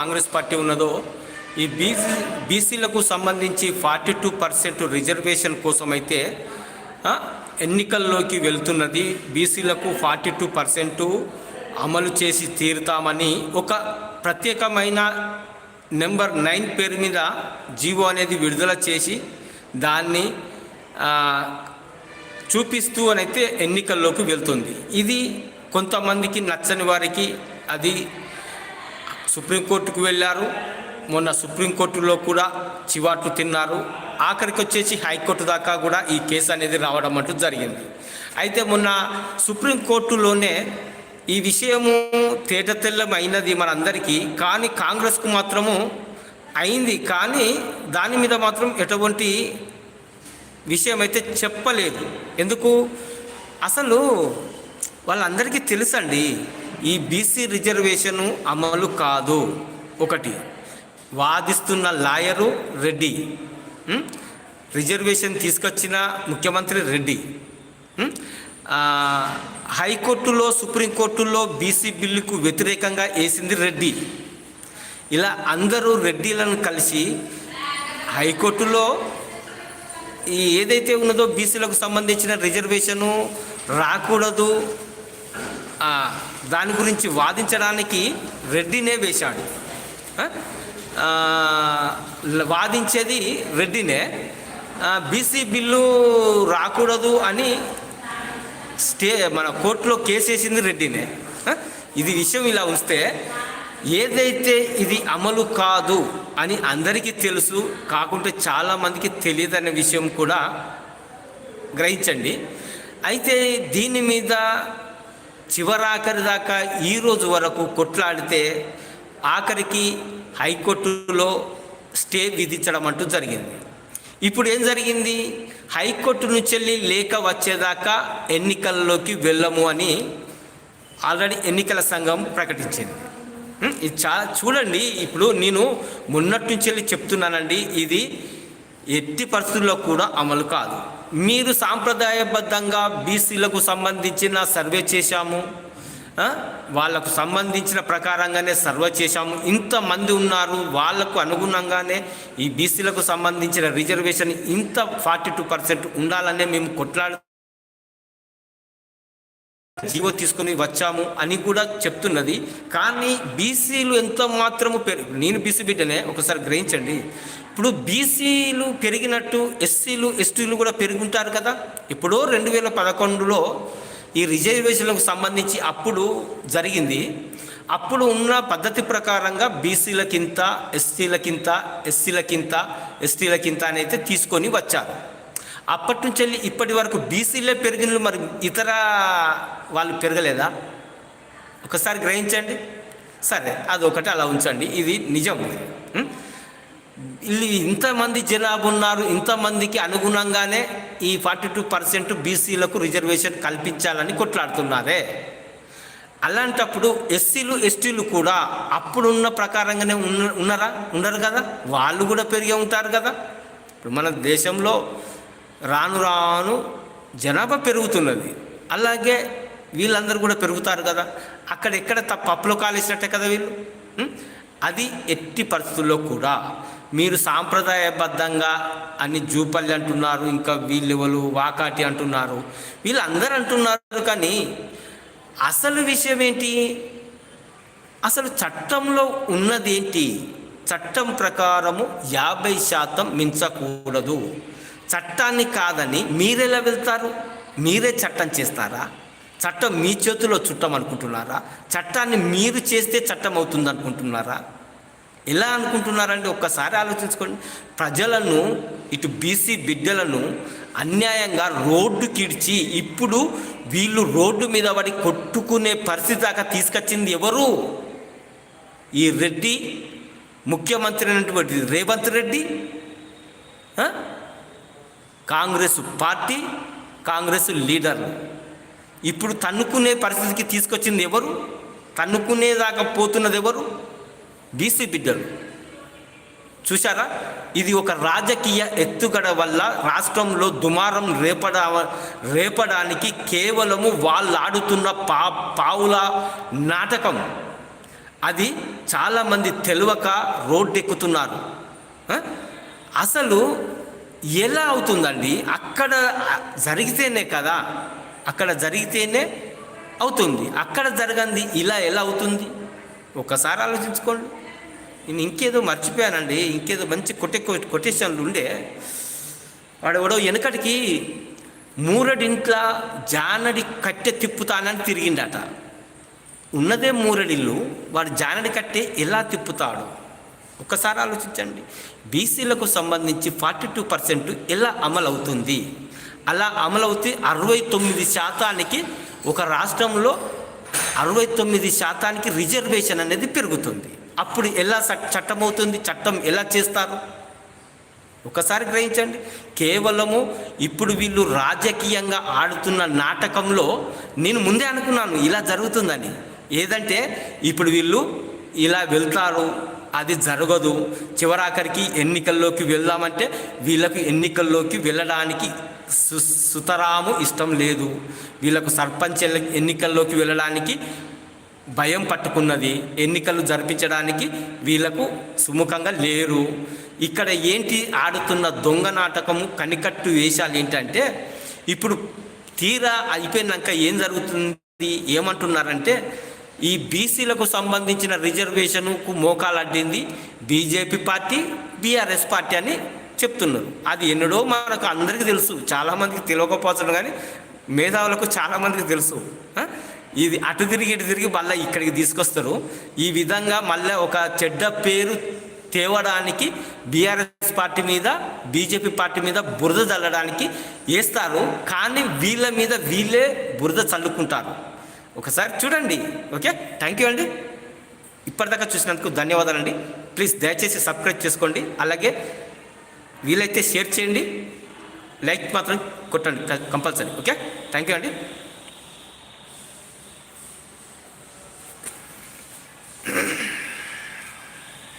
Congress party ఉన్నదో ఈ BC బీసీలకు సంబంధించి ఫార్టీ టూ పర్సెంట్ రిజర్వేషన్ కోసం అయితే ఎన్నికల్లోకి వెళ్తున్నది. బీసీలకు ఫార్టీ టూ పర్సెంట్ అమలు చేసి తీరుతామని ఒక ప్రత్యేకమైన నెంబర్ నైన్ పేరు మీద జీవో అనేది విడుదల చేసి దాన్ని చూపిస్తూ అనైతే ఎన్నికల్లోకి వెళ్తుంది. ఇది కొంతమందికి నచ్చని వారికి అది సుప్రీంకోర్టుకు వెళ్ళారు. మొన్న సుప్రీంకోర్టులో కూడా చివాట్లు తిన్నారు. ఆఖరికి వచ్చేసి హైకోర్టు దాకా కూడా ఈ కేసు అనేది రావడం అంటూ జరిగింది. అయితే మొన్న సుప్రీంకోర్టులోనే ఈ విషయము తేట అయినది మనందరికీ. కానీ కాంగ్రెస్కు మాత్రము అయింది. కానీ దాని మీద మాత్రం ఎటువంటి విషయం అయితే చెప్పలేదు. ఎందుకు? అసలు వాళ్ళందరికీ తెలుసండి. ఈ బీసీ రిజర్వేషను అమలు కాదు. ఒకటి వాదిస్తున్న లాయరు రెడ్డి. రిజర్వేషన్ తీసుకొచ్చిన ముఖ్యమంత్రి రెడ్డి. హైకోర్టులో సుప్రీంకోర్టులో బీసీ బిల్లుకు వ్యతిరేకంగా వేసింది రెడ్డి. ఇలా అందరూ రెడ్డిలను కలిసి హైకోర్టులో ఈ ఏదైతే ఉన్నదో బీసీలకు సంబంధించిన రిజర్వేషను రాకూడదు. దాని గురించి వాదించడానికి రెడ్డినే వేశాడు. వాదించేది రెడ్డినే. బీసీ బిల్లు రాకూడదు అని స్టే మన కోర్టులో కేసు వేసింది రెడ్డినే ఇది విషయం ఇలా ఉంటే ఏదైతే ఇది అమలు కాదు అని అందరికీ తెలుసు కాకుంటే చాలామందికి తెలియదనే విషయం కూడా గ్రహించండి. అయితే దీని మీద చివరాఖరి దాకా ఈ రోజు వరకు కొట్లాడితే ఆఖరికి హైకోర్టులో స్టే విధించడం అంటూ జరిగింది. ఇప్పుడు ఏం జరిగింది? హైకోర్టు నుంచి వెళ్ళి లేఖ వచ్చేదాకా ఎన్నికల్లోకి వెళ్ళము అని ఆల్రెడీ ఎన్నికల సంఘం ప్రకటించింది. ఇది చా చూడండి ఇప్పుడు నేను మొన్నటి నుంచి వెళ్ళి చెప్తున్నానండి ఇది ఎట్టి పరిస్థితుల్లో కూడా అమలు కాదు. మీరు సాంప్రదాయబద్ధంగా బీసీలకు సంబంధించిన సర్వే చేశాము వాళ్ళకు సంబంధించిన ప్రకారంగానే సర్వే చేశాము. ఇంతమంది ఉన్నారు వాళ్ళకు అనుగుణంగానే ఈ బీసీలకు సంబంధించిన రిజర్వేషన్ ఇంత ఫార్టీ టూ పర్సెంట్ ఉండాలనే మేము కొట్లాడు జీవో తీసుకొని వచ్చాము అని కూడా చెప్తున్నది. కానీ బీసీలు ఎంత మాత్రము పెరుగు నేను బీసీ బిడ్డనే ఒకసారి గ్రహించండి. ఇప్పుడు బీసీలు పెరిగినట్టు ఎస్సీలు ఎస్టీలు కూడా పెరుగుంటారు కదా. ఇప్పుడు రెండు వేల పదకొండులో ఈ రిజర్వేషన్లకు సంబంధించి అప్పుడు జరిగింది. అప్పుడు ఉన్న పద్ధతి ప్రకారంగా బీసీలకింత ఎస్సీలకింత ఎస్సీలకింత ఎస్టీలకింత అని అయితే తీసుకొని వచ్చారు. అప్పటి నుంచి వెళ్ళి ఇప్పటి వరకు బీసీలే పెరిగినలు మరి ఇతర వాళ్ళు పెరగలేదా? ఒకసారి గ్రహించండి. సరే అదొకటి అలా ఉంచండి. ఇది నిజం. ఇల్లు ఇంతమంది జనాభా ఉన్నారు ఇంతమందికి అనుగుణంగానే ఈ ఫార్టీ టూ పర్సెంట్ బీసీలకు రిజర్వేషన్ కల్పించాలని కొట్లాడుతున్నారే. అలాంటప్పుడు ఎస్సీలు ఎస్టీలు కూడా అప్పుడున్న ప్రకారంగానే ఉన్న ఉన్నారా? ఉండరు కదా? వాళ్ళు కూడా పెరిగి ఉంటారు కదా? ఇప్పుడు మన దేశంలో రాను రాను జనాభా పెరుగుతున్నది. అలాగే వీళ్ళందరూ కూడా పెరుగుతారు కదా. అక్కడ ఎక్కడ తప్ప పప్పులో కాలేసినట్టే కదా వీళ్ళు? అది ఎట్టి పరిస్థితుల్లో కూడా మీరు సాంప్రదాయబద్ధంగా అన్ని జూపల్లి అంటున్నారు ఇంకా వీళ్ళెవలు వాకాటి అంటున్నారు. వీళ్ళందరూ అంటున్నారు కానీ అసలు విషయం ఏంటి? అసలు చట్టంలో ఉన్నదేంటి? చట్టం ప్రకారము యాభై శాతం మించకూడదు. చట్టాన్ని కాదని మీరెలా వెళ్తారు? మీరే చట్టం చేస్తారా? చట్టం మీ చేతిలో చుట్టం అనుకుంటున్నారా? చట్టాన్ని మీరు చేస్తే చట్టం అవుతుంది అనుకుంటున్నారా ఎలా అనుకుంటున్నారంటే ఒక్కసారి ఆలోచించుకోండి. ప్రజలను ఇటు బీసీ బిడ్డలను అన్యాయంగా రోడ్డు కిడిచి ఇప్పుడు వీళ్ళు రోడ్డు మీద పడి కొట్టుకునే పరిస్థితి దాకా తీసుకొచ్చింది ఎవరు? ఈ రెడ్డి ముఖ్యమంత్రి అయినటువంటి రేవంత్ రెడ్డి? కాంగ్రెస్ పార్టీ కాంగ్రెస్ లీడర్ ఇప్పుడు తన్నుకునే పరిస్థితికి తీసుకొచ్చింది ఎవరు? తన్నుకునేదాకా పోతున్నది ఎవరు? బీసీ బిడ్డలు. చూసారా ఇది ఒక రాజకీయ ఎత్తుగడ వల్ల రాష్ట్రంలో దుమారం రేపడ రేపడానికి కేవలము వాళ్ళు ఆడుతున్న పా పావుల నాటకం. అది చాలామంది తెలియక రోడ్డెక్కుతున్నారు. అసలు ఎలా అవుతుందండి? అక్కడ జరిగితేనే కదా అక్కడ జరిగితేనే అవుతుంది. అక్కడ జరగంది ఇలా ఎలా అవుతుంది? ఒకసారి ఆలోచించుకోండి. నేను ఇంకేదో మర్చిపోయానండి. ఇంకేదో మంచి కొట్టే కొటేషన్లు ఉండే. వాడు ఎవడో వెనకటికి మూరడింట్ల జానడి కట్టె తిప్పుతానని తిరిగిండట. ఉన్నదే మూరడిల్లు వాడు జానడి కట్టె ఎలా తిప్పుతాడు? ఒక్కసారి ఆలోచించండి. బీసీలకు సంబంధించి ఫార్టీ టూ పర్సెంట్ ఎలా అమలవుతుంది? అలా అమలవుతే అరవై తొమ్మిది శాతానికి ఒక రాష్ట్రంలో అరవై తొమ్మిది శాతానికి రిజర్వేషన్ అనేది పెరుగుతుంది. అప్పుడు ఎలా చట్టం అవుతుంది చట్టం ఎలా చేస్తారు? ఒకసారి గ్రహించండి. కేవలము ఇప్పుడు వీళ్ళు రాజకీయంగా ఆడుతున్న నాటకంలో నేను ముందే అనుకున్నాను ఇలా జరుగుతుందని. ఏదంటే ఇప్పుడు వీళ్ళు ఇలా వెళ్తారు అది జరగదు. చివరాఖరికి ఎన్నికల్లోకి వెళ్దామంటే వీళ్ళకు ఎన్నికల్లోకి వెళ్ళడానికి సు సుతరాము ఇష్టం లేదు. వీళ్ళకు సర్పంచ్ ఎన్నికల్లోకి వెళ్ళడానికి భయం పట్టుకున్నది. ఎన్నికలు జరిపించడానికి వీళ్ళకు సుముఖంగా లేరు. ఇక్కడ ఏంటి ఆడుతున్న దొంగ నాటకము కనికట్టు వేషాలు ఏంటంటే ఇప్పుడు తీరా అయిపోయినాక ఏం జరుగుతుంది? ఏమంటున్నారంటే ఈ బీసీలకు సంబంధించిన రిజర్వేషన్కు మోకాలడ్డింది బీజేపీ పార్టీ బీఆర్ఎస్ పార్టీ అని చెప్తున్నారు. అది ఎన్నడో మనకు అందరికీ తెలుసు. చాలామందికి తెలియకపోవచ్చు కానీ మేధావులకు చాలామందికి తెలుసు. ఇది అటు తిరిగి ఇటు తిరిగి మళ్ళీ ఇక్కడికి తీసుకొస్తారు. ఈ విధంగా మళ్ళీ ఒక చెడ్డ పేరు తేవడానికి బీఆర్ఎస్ పార్టీ మీద బీజేపీ పార్టీ మీద బురద చల్లడానికి వేస్తారు కానీ వీళ్ళ మీద వీళ్ళే బురద చల్లుకుంటారు. ఒకసారి చూడండి ఓకే? థ్యాంక్ యూ అండి. ఇప్పటిదాకా చూసినందుకు ధన్యవాదాలండి. ప్లీజ్ దయచేసి సబ్స్క్రైబ్ చేసుకోండి. అలాగే వీలైతే షేర్ చేయండి. లైక్ మాత్రం కొట్టండి కంపల్సరీ ఓకే? థ్యాంక్ యూ అండి.